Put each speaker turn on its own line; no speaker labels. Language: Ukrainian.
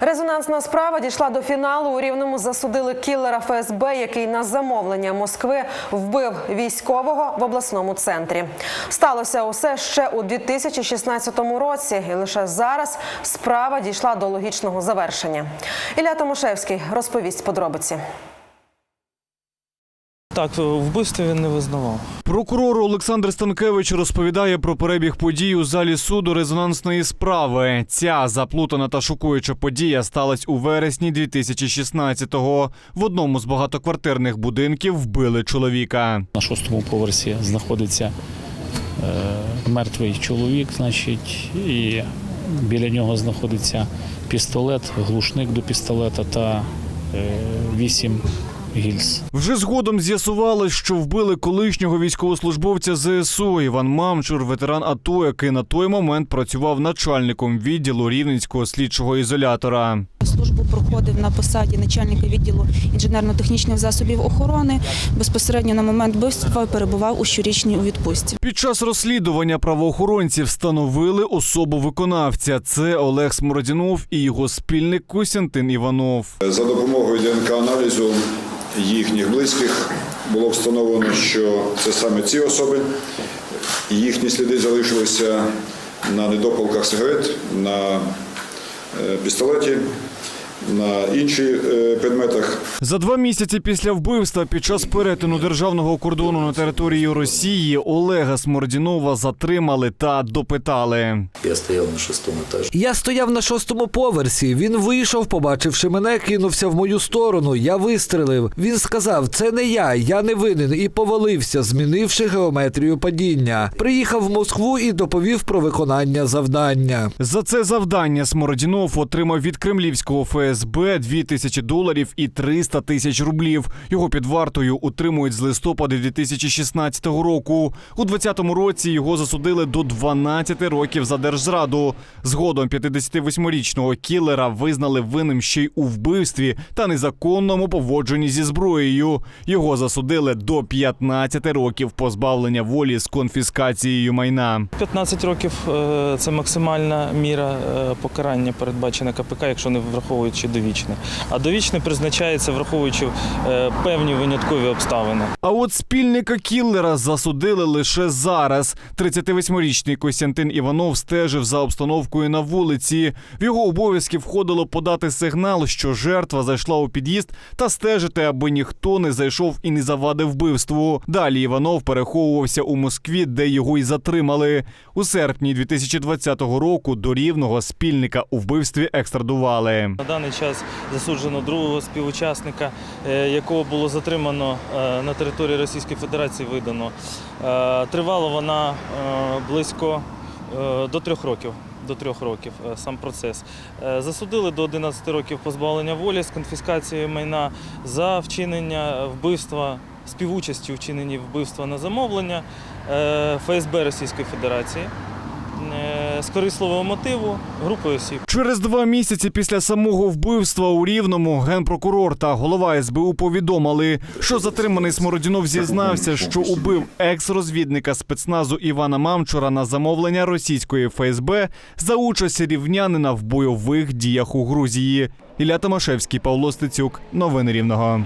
Резонансна справа дійшла до фіналу. У рівному засудили кілера ФСБ, який на замовлення Москви вбив військового в обласному центрі. Сталося усе ще у 2016 році, і лише зараз справа дійшла до логічного завершення. Ілля Томошевський розповість подробиці.
Так, вбивство він не визнавав.
Прокурор Олександр Станкевич розповідає про перебіг подій у залі суду резонансної справи. Ця заплутана та шокуюча подія сталася у вересні 2016-го. В одному з багатоквартирних будинків вбили чоловіка.
На шостому поверсі знаходиться е, мертвий чоловік, значить, і біля нього знаходиться пістолет, глушник до пістолета та е, вісім гільз.
Вже згодом з'ясувалось, що вбили колишнього військовослужбовця ЗСУ Іван Мамчур, ветеран АТО, який на той момент працював начальником відділу рівненського слідчого ізолятора.
Службу проходив на посаді начальника відділу інженерно-технічних засобів охорони. Безпосередньо на момент вбивства перебував у щорічній у відпустці.
Під час розслідування правоохоронці встановили особу виконавця. Це Олег Смородінов і його спільник Костянтин Іванов.
За допомогою ДНК-аналізу їхніх близьких було встановлено, що це саме ці особи. Їхні сліди залишилися на недопалках сигарет, на е, пістолеті, на інших е, предметах.
За два місяці після вбивства під час перетину державного кордону на території Росії Олега Смородінова затримали та допитали.
Я стояв на шестому етажі.
Я стояв на шостому поверсі. Він вийшов, побачивши мене, кинувся в мою сторону. Я вистрелив. Він сказав: це не я, я не винен, і повалився, змінивши геометрію падіння. Приїхав в Москву і доповів про виконання завдання.
За це завдання Смородінов отримав від кремлівського ФСБ 2 тисячі доларів і 300 тисяч рублів. Його під вартою утримують з листопада 2016 року. У 2020 році його засудили до 12 років за держзраду. Згодом 58-річного кілера визнали винним ще й у вбивстві та незаконному поводженні зі зброєю. Його засудили до 15 років позбавлення волі з конфіскацією майна.
15 років е, це максимальна міра е, покарання, передбачена КПК, якщо не враховуючи довічне. А довічне призначається, враховуючи е, певні виняткові обставини.
А от спільника кіллера засудили лише зараз. 38-річний Костянтин Іванов стежив за обстановкою на вулиці. В його обов'язки входило подати сигнал, що жертва зайшла у під'їзд, та стежити, аби ніхто не зайшов і не завадив вбивству. Далі Іванов переховувався у Москві, де його й затримали. У серпні 2020 року до рівного спільника у вбивстві екстрадували.
На даний час засуджено другого співучасника, е, якого було затримано е, на території Російської Федерації. Видано Е, тривала вона близько до трьох років. До трьох років сам процес засудили до 11 років позбавлення волі з конфіскацією майна за вчинення вбивства співучасті у вчиненні вбивства на замовлення ФСБ Російської Федерації з корисливого мотиву групою осіб.
Через два місяці після самого вбивства у Рівному генпрокурор та голова СБУ повідомили, що затриманий Смородінов зізнався, що убив екс-розвідника спецназу Івана Мамчура на замовлення російської ФСБ за участь рівнянина в бойових діях у Грузії. Ілля Томашевський, Павло Стецюк. Новини Рівного.